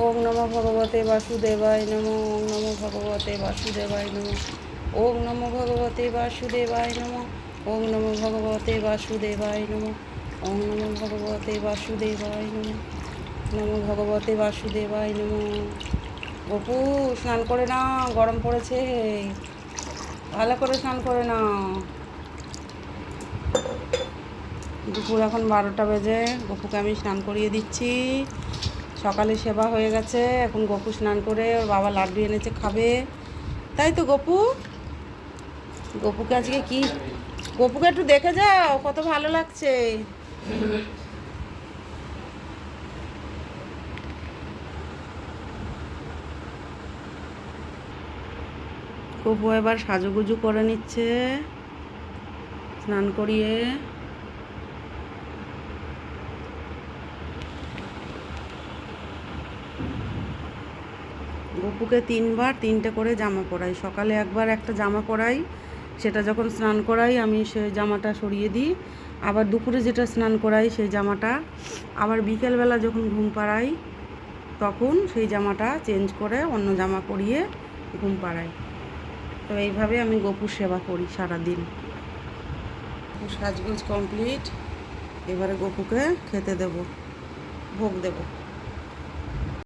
ওম নমো ভগবতে বাসুদেবায় নমো, ওম নমো ভগবতে বাসুদেবায় নমো, ওম নমো ভগবতে বাসুদেবায় নমো, ওম নমো ভগবতে বাসুদেবায় নমো, ওম নমো ভগবতে বাসুদেবায় নমো নমো ভগবতে বাসুদেবায় নমো। গপু, স্নান করে না গরম পড়েছে। ভালো করে স্নান করে না দুপুর এখন বারোটা বেজে, গপুকে আমি স্নান করিয়ে দিচ্ছি। সকালে সেবা হয়ে গেছে, এখন গপু স্নান করে ওর বাবা লাড্ডু এনেছে, খাবে। তাই তো গপু। গপুকে আজকে কি? গপুকে একটু দেখে যাও, কত ভালো লাগছে। গপু এবার সাজুগুজু করে নিচ্ছে, স্নান করিয়ে। গপুকে তিনবার, তিনটে করে জামা পরাই। সকালে একবার একটা জামা পরাই, সেটা যখন স্নান করাই, আমি সেই জামাটা সরিয়ে দিই। আবার দুপুরে যেটা স্নান করাই, সেই জামাটা। আবার বিকেলবেলা যখন ঘুম পাড়াই, তখন সেই জামাটা চেঞ্জ করে অন্য জামা পরিয়ে ঘুম পাড়াই। তো এইভাবে আমি গপুর সেবা করি সারাদিন। সাজগোজ কমপ্লিট। এবারে গপুকে খেতে দেব, ভোগ দেবো।